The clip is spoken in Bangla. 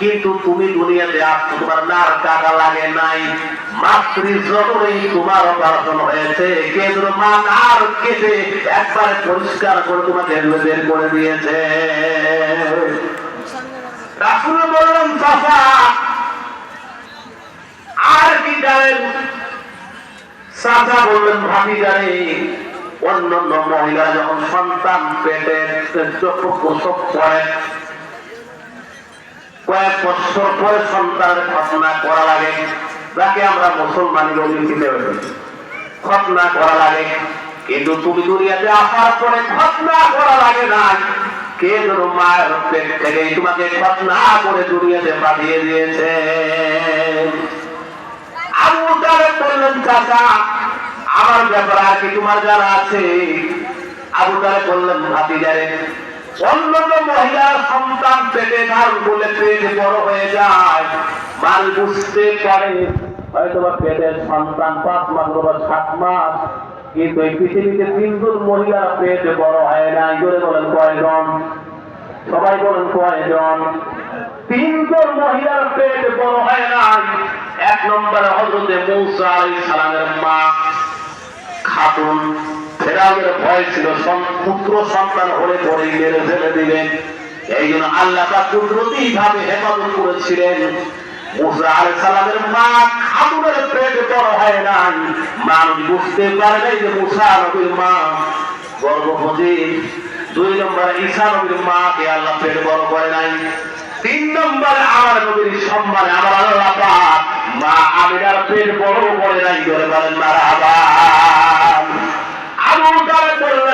কিন্তু তুমি দুনিয়াতে আসছো তোমার নার টাকা লাগে নাই। মাতৃ তোমার হয়েছে। মা কেটে একবারে পরিষ্কার করে তোমাকে বের করে দিয়েছে। অন্যান্য মহিলা যখন সন্তান পেটে প্রসব করে কয়েক বছর পরে সন্তানের ঘটনা করা লাগে তাকে আমরা মুসলমানি কিনে ঘটনা করা লাগে, কিন্তু তুমি দুনিয়াতে আসার পরে ঘটনা করা লাগে না। কে যেন মায়ের পেট থেকে তোমাকে ঘটনা করে দুনিয়াতে পাঠিয়ে দিয়েছে। আবু তালেব বললেন, চাচা, আমার ব্যাপারে আর কি তোমার যারা আছে? আবু তালেব বললেন, ভাতিজারে অন্যান্য মহিলার সন্তান পেটে বলে পেট বড় হয়ে যায়। মাল বুঝতে পারে, হয়তো বা পেটের সন্তান পাঁচ মাস বা সাত মাস, কিন্তু এই পৃথিবীতে তিনজন মহিলার পেট বড় হয় না জোরে বলেন কয়জন? সবাই বলেন কয়জন? তিনজন মহিলার পেট বড় হয় না এক নম্বরে হজরতে মৌসা আলাইহিস সালামের মা খাতুন ফেরাউনের ভয় ছিল পুত্র সন্তান হলে পরে মেরে ফেলে দিবেন এই জন্য আল্লাহ তা কুদরতি ভাবে হেফাজত করেছিলেন। পেট হয় নাই। তিন নম্বরে আমার সম্মানে আমার আল্লাহ মা আমিনার পেট বড় করে নাই। করে বলেন মারা আবার আবু তালেব বললেন